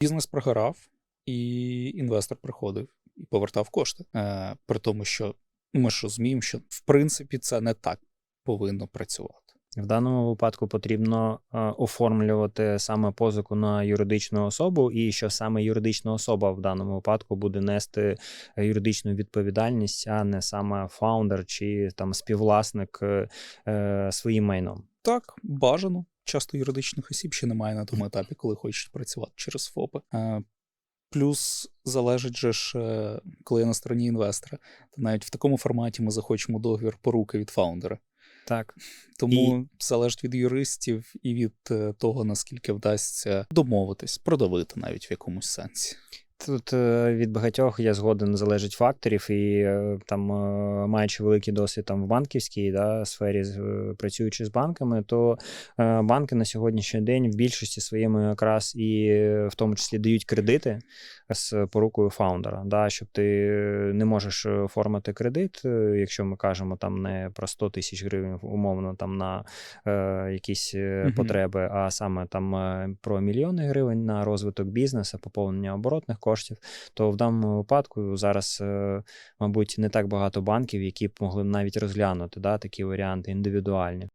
Бізнес прогорав, і інвестор приходив і повертав кошти. Е, при тому, що ми ж розуміємо, що в принципі це не так повинно працювати. В даному випадку потрібно е, оформлювати саме позику на юридичну особу, і що саме юридична особа в даному випадку буде нести юридичну відповідальність, а не саме фаундер чи там співвласник е, е, своїм майном. Так, бажано. Часто юридичних осіб ще немає на тому етапі, коли хочуть працювати через ФОПи. Плюс залежить же ж, е, коли я на стороні інвестора, то навіть в такому форматі ми захочемо договір поруки від фаундера. Так, Тому залежить від юристів і від е, того, наскільки вдасться домовитись, продавити навіть в якомусь сенсі. Тут е, від багатьох я згоден залежить факторів, і е, там, е, маючи великий досвід там в банківській да, сфері, працюючи з банками, то банки на сьогоднішній день в більшості своєму якраз і в тому числі дають кредити з порукою фаундера. Да, щоб ти не можеш оформити кредит, якщо ми кажемо там не про 100 тисяч гривень, умовно там на е, якісь Мгм. потреби, а саме там про мільйони гривень на розвиток бізнесу, поповнення оборотних коштів, то в даному випадку зараз, е, мабуть, не так багато банків, які б могли навіть розглянути да, такі варіанти індивідуальні.